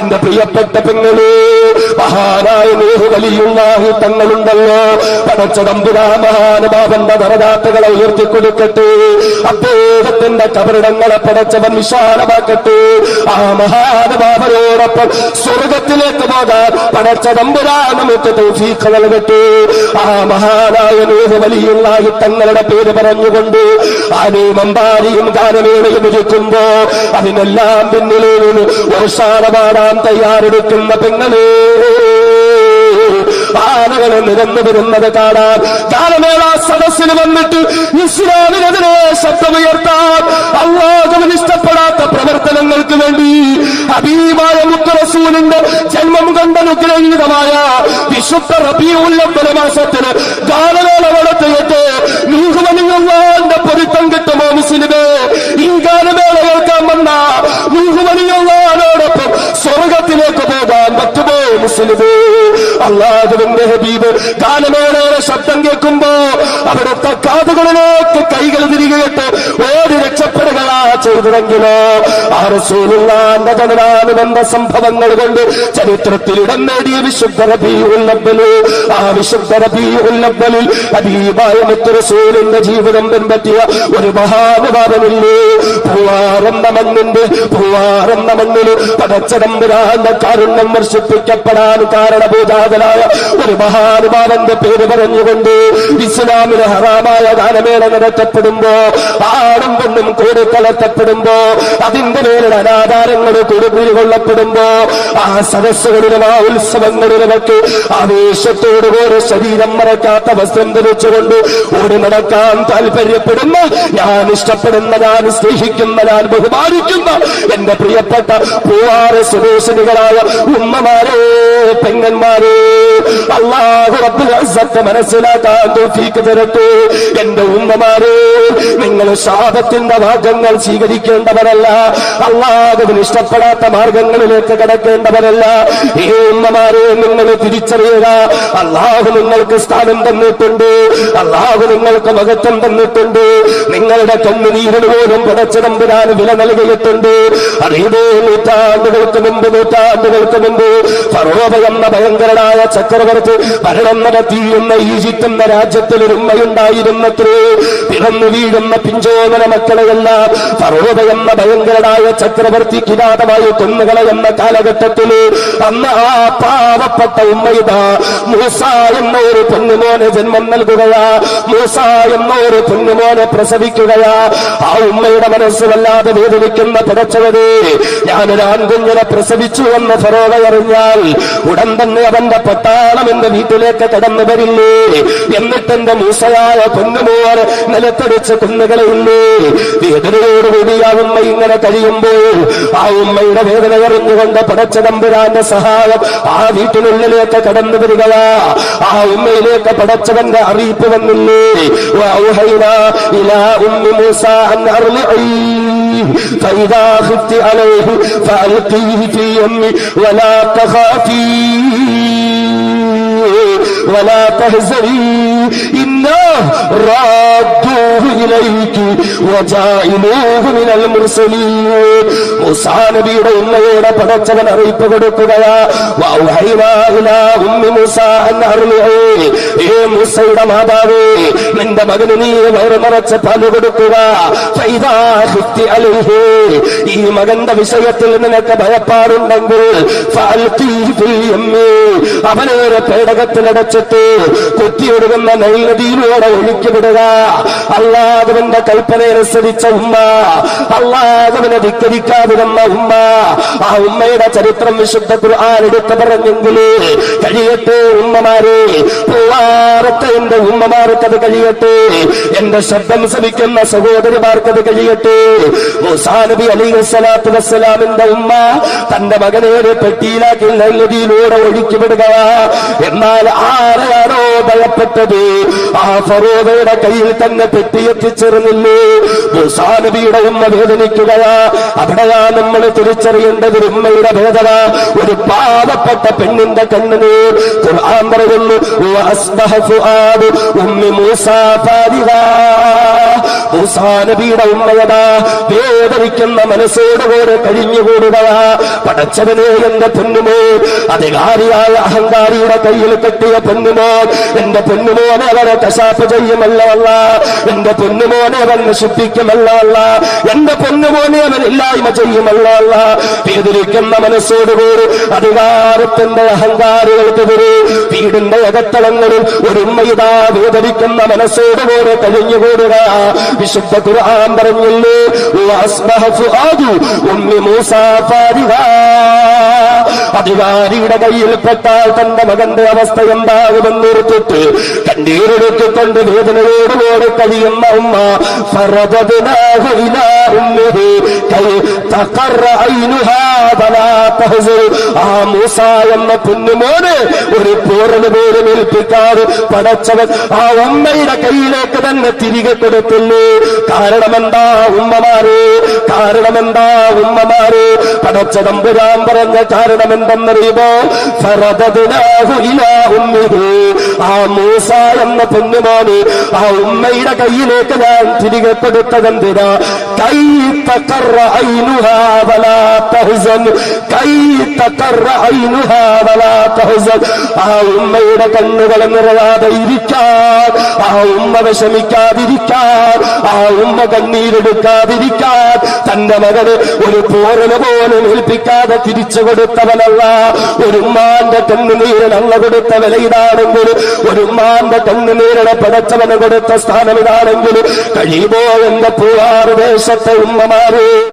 എന്റെ പ്രിയപ്പെട്ട പെങ്ങളെ മഹാനായ നേഹു വലിയുള്ളാഹി തങ്ങളുണ്ടല്ലോ. പടച്ചതമ്പുരാ മഹാനുഭാവന്റെ വരദാത്തകളെ ഉയർത്തി കൊടുക്കട്ടെ അദ്ദേഹത്തിന്റെ കബറിടങ്ങളെ പടച്ചവൻ വിശാലമാക്കട്ടെ. ആ മഹാനുഭാവനോടൊപ്പം സ്വർഗത്തിലേക്ക് പോകാൻ പടച്ചതമ്പുരാ നമുക്ക് തൗഫീഖ് നൽകട്ടെ. ആ മഹാനായ നേഹു വലിയുള്ളാഹി തങ്ങളുടെ പേര് പറഞ്ഞുകൊണ്ട് ആനയും അമ്പാരിയും ഗാനമേളയും ഇരിക്കുമ്പോ അതിനെല്ലാം പിന്നിലേ വർഷാടപാടാൻ തയ്യാറെടുക്കുന്ന പെങ്ങളെ. ആനകളെ നിരന്നു വരുന്നത് കാണാൻ ഗാനമേള സദസ്സിൽ വന്നിട്ട് ഇസ്ലാമിനെതിരെ ശബ്ദമുയർത്താൻ അള്ളാഹുവിന് ഇഷ്ടപ്പെടാത്ത പ്രവർത്തനങ്ങൾക്ക് വേണ്ടി ഹബീബായ മുത്തറസൂലിന്റെ ജന്മം കണ്ട അനുഗ്രഹീതമായ വിശുദ്ധ റബിയുള്ള മാസത്തിന് ഗാനമേള നടത്തിയിട്ട് നൂഹുവനിയുടെ പൊരുത്തം കിട്ടുമോ മുസ്ലിമേ ഈ ഗാനമേള കേൾക്കാൻ വന്ന നൂഹുവനിയോടൊപ്പം സ്വർഗത്തിലേക്ക് പോകാൻ പറ്റുമോ അള്ളാഹുവിന്റെ ഹബീബ് ഗാനമേളയുടെ ശബ്ദം കേൾക്കുമ്പോ അവിടുത്തെ കാതുകളിലേക്ക് കൈകൾ തിരികെയിട്ട് ഓടി രക്ഷപ്പെടുകളാ ചെയ്തതെങ്കിലോ ആ റസൂലുള്ളാന്റെ സംഭവങ്ങൾ കൊണ്ട് ചരിത്രത്തിൽ ഇടം നേടിയ വിശുദ്ധ റബീഉല്ലബ്ബൽ ആ വിശുദ്ധ റബീഉല്ലബ്ബലിൽ അബീബായ മുത്ത് റസൂലിന്റെ ജീവിതം പിൻപറ്റിയ ഒരു മഹാനുഭാവമില്ലേ? പൂവാറെന്ന മണ്ണിന്റെ പൂവാറെന്ന മണ്ണിൽ പടച്ചതമ്പുരാന്റെ കാരുണ്യം വർഷിപ്പിക്കപ്പെടാൻ കാരണഭൂതാതനായ ഒരു മഹാനുഭാവന്റെ പേര് പറഞ്ഞുകൊണ്ട് ഇസ്ലാമിന് ഹറാമായ ഗാനമേള നടത്തപ്പെടുമ്പോ ആടും പെണ്ണും കൂടി കലർത്തപ്പെടുമ്പോ അതിന്റെ പേരിൽ അനാധാരങ്ങൾ കൊടുപിരി കൊള്ളപ്പെടുമ്പോ ആ സദസ്സുകളിലും ആ ഉത്സവങ്ങളിലുമൊക്കെ ആവേശത്തോടുകൂടി ശരീരം മറക്കാത്ത വസ്ത്രം ധരിച്ചുകൊണ്ട് ഓടി നടക്കാൻ താല്പര്യപ്പെടുന്ന ഞാൻ ഇഷ്ടപ്പെടുന്ന ഞാൻ സ്നേഹിക്കുന്ന ഞാൻ ബഹുമാനിക്കുന്ന എന്റെ പ്രിയപ്പെട്ട പൂവാറ് സ്വദേശിനികളായ ഉമ്മമാരെ പെങ്ങന്മാരെ അള്ളാഹു മനസ്സിലാക്കാൻ തൗഫീക്ക് തരട്ടെ. എന്റെ ഉമ്മമാരെ നിങ്ങൾ ശാപത്തിന്റെ ഭാഗങ്ങൾ സ്വീകരിക്കേണ്ടവരല്ല അള്ളാഹുവിന് ഇഷ്ടപ്പെടാത്ത മാർഗങ്ങളിലേക്ക് കടക്കേണ്ടവരല്ല. ഈ ഉമ്മമാരെ നിങ്ങൾ തിരിച്ചറിയുക അള്ളാഹു നിങ്ങൾക്ക് സ്ഥാനം തന്നിട്ടുണ്ട് അള്ളാഹു നിങ്ങൾക്ക് മഹത്വം തന്നിട്ടുണ്ട്. നിങ്ങളുടെ കണ്ണുനീരിന് പോലും പടച്ചിടമ്പുരാൻ വില നൽകിയിട്ടുണ്ട്. അറിയതേ നൂറ്റാണ്ടുകൾക്ക് മുമ്പ് നൂറ്റാണ്ടുകൾക്ക് മുമ്പ് ഫറോബ എന്ന ഭയങ്കരനായ ചക്രവർത്തി ഭരണം നടത്തിയിരുന്ന ഈജിപ്ത് എന്ന രാജ്യത്തിൽ ഒരു ഉമ്മയുണ്ടായിരുന്നത്രേ. പിറന്നു വീഴുന്ന പിഞ്ചോദന മക്കളെയെല്ലാം ഫറോബ എന്ന ഭയങ്കരനായ ചക്രവർത്തി കിരാതമായി കൊന്നുകളയുന്ന കാലഘട്ടത്തിൽ അന്ന് ആ പാവപ്പെട്ട ഉമ്മയിത മൂസ എന്ന ഒരു പൊന്നുമോനെ ജന്മം നൽകുകയാ മൂസ എന്ന ഒരു പൊന്നുമോനെ പ്രസവിക്കുകയാ. ആ ഉമ്മയുടെ മനസ്സ് വല്ലാതെ വേദനിക്കുന്ന പിടച്ചവരെ ഞാനൊരു ആൺകുഞ്ഞിനെ പ്രസവിച്ചു എന്ന് ഫറോവ അറിഞ്ഞാൽ ഉടൻ തന്നെ അവന്റെ പട്ടാളം എന്റെ വീട്ടിലേക്ക് കടന്നു വരില്ലേ എന്നിട്ട് എന്റെ മൂസയായ പൊന്നുമോനെ നിലത്തടിച്ച് കുന്നുകളയില്ലേ വേദനയോടുകൂടി ആ ഉമ്മ ഇങ്ങനെ കഴിയുമ്പോൾ ആ ഉമ്മയുടെ വേദന അറിഞ്ഞുകൊണ്ട് പടച്ച തമ്പുരാന്റെ സഹായം ആ വീട്ടിനുള്ളിലേക്ക് കടന്നു വരികയാ ആ ഉമ്മയിലേക്ക് പടച്ചവന്റെ അറിയിപ്പ് വന്നില്ലേ وأوحينا إلى أم موسى أن أرضعيه فإذا خفت عليه فألقيه في يمي ولا تخافي ولا تهزني പടച്ചവൻ അറിയിപ്പ് കൊടുക്കുകയാ. മാതാവേ നിന്റെ മകന് നീ വയറ് നിറച്ച് പാൽ കൊടുക്കുക. ഈ മകന്റെ വിഷയത്തിൽ നിനക്ക് ഭയപ്പാടുണ്ടെങ്കിൽ അവനേറെ പേടകത്തിലടച്ചിട്ട് കുത്തിയൊടുക്കുന്ന നൈനദിയിലൂടെ ഒഴുക്കി വിടുക. അള്ളാഹുവിന്റെ കൽപ്പനയനുസരിച്ച ഉമ്മ അള്ളാഹുവിനെ ധിക്കരിക്കാതിരുന്ന ഉമ്മ ആ ഉമ്മയുടെ ചരിത്രം വിശുദ്ധ ഖുർആൻ എടുത്തു പറഞ്ഞെങ്കിൽ കഴിയട്ടെ ഉമ്മമാരെ. പൂവാറത്തെ എന്റെ ഉമ്മമാർക്ക് അത് കഴിയട്ടെ. എന്റെ ശബ്ദം ശ്രമിക്കുന്ന സഹോദരിമാർക്ക് അത് കഴിയട്ടെ. നബി അലൈഹി സ്വലാത്തു വസ്സലാമിന്റെ ഉമ്മ തന്റെ മകനെ ഒരു പെട്ടിയിലാക്കി നല്ലതിയിലൂടെ ഒഴുക്കി വിടുക. എന്നാൽ ആരെയാണോ ഭയപ്പെട്ടത്? ആ ഫറോദയുടെ കയ്യിൽ തന്നെ പെട്ടിയെത്തിച്ചേർന്നില്ലേ നബിയുടെ ഉമ്മ വേദനിക്കുകയാ. അവിടെയാ നമ്മൾ തിരിച്ചറിയേണ്ടത് ഉമ്മയുടെ ഭേദന ഒരു പാവപ്പെട്ട പെണ്ണിന്റെ കണ്ണിന് ഖുർആൻ പറയുന്നു. മൂസാ നബിയുടെ ഉമ്മയതാ വേദനിക്കുന്ന മനസ്സോടുകൂടെ കഴിഞ്ഞുകൂടുകയാ പടച്ചവനെ എന്റെ പൊന്നുമോ? അധികാരിയായ അഹങ്കാരിയുടെ കയ്യിൽ കെട്ടിയ പൊന്നുമോ? എന്റെ പൊന്നുമോനെ അവരെ കശാപ്പ് ചെയ്യുമല്ല അല്ല എന്റെ പൊന്നുമോനെ അവൻ നശിപ്പിക്കുമല്ല അല്ല എന്റെ പൊന്നുമോനെ അവൻ ഇല്ലായ്മ ചെയ്യുമല്ല അല്ല വേദനിക്കുന്ന മനസ്സോടുകൂടി അധികാരത്തിന്റെ അഹങ്കാരികൾക്കെതിരെ വീടിന്റെ അകത്തളങ്ങളിൽ ഒരു ഉമ്മയിതാ വേദനിക്കുന്ന മനസ്സോടുകൂടെ കഴിഞ്ഞുകൂടുക. വിശുദ്ധ ഖുർആൻ പറഞ്ഞല്ലോ? അധികാരിയുടെ കയ്യിൽ പെട്ടാൽ തന്റെ മകന്റെ അവസ്ഥ എന്താകുമെന്നോർത്തിട്ട് കണ്ണീരെടുത്തുകൊണ്ട് വേദനയോടുകൂടെ കഴിയുന്ന ഉമ്മ ഫറദദ്നാഹു ഇലാ كي تقر عينها ഐനുഹാ تهزر. ആ മൂസ എന്ന കുഞ്ഞുമോന് ഒരു പോറൽ പോലും ഏൽപ്പിക്കാതെ പടച്ചവൻ ആ ഉമ്മയുടെ കയ്യിലേക്ക് തന്നെ തിരികെ കൊടുക്കുന്നു. കാരണമെന്താ ഉമ്മമാരെ? കാരണമെന്താ ഉമ്മമാരെ? പടച്ച തമ്പുരാൻ പറഞ്ഞ കാരണം എന്തെന്നറിയുമോ ഫറദദ്നാഹു ഇലാ ഉമ്മിഹി. ആ മൂസ എന്ന പൊന്നുമോന് ആ ഉമ്മയുടെ കയ്യിലേക്ക് ഞാൻ തിരികെ കൊടുത്തതെന്തിനാ? കൈ تقر ഐനുഹാ വലാ تهزن കൈ تقر ഐനുഹാ വലാ تهزن ആ ഉമ്മയുടെ കണ്ണുകൾ നിറയാതെ ഇരിക്കാൻ ആ ഉമ്മ വിഷമിക്കാതിരിക്കാൻ ആ ഉമ്മ കണ്ണീരെടുക്കാതിരിക്കാൻ തന്റെ മകന് ഒരു പോരന് പോലും ഏൽപ്പിക്കാതെ തിരിച്ചു കൊടുത്തവനല്ല. ഒരു ഉമ്മാന്റെ കണ്ണുനീരൻ അള്ള കൊടുത്ത വില ഇതാണെങ്കിൽ ഒരു ഉമ്മാന്റെ കണ്ണുനീരനെ പടച്ചവന് കൊടുത്ത സ്ഥാനം ഇതാണെങ്കിൽ കഴിയുമോ എന്റെ പൂവാറ് ദേശത്തെ ഉമ്മമാര്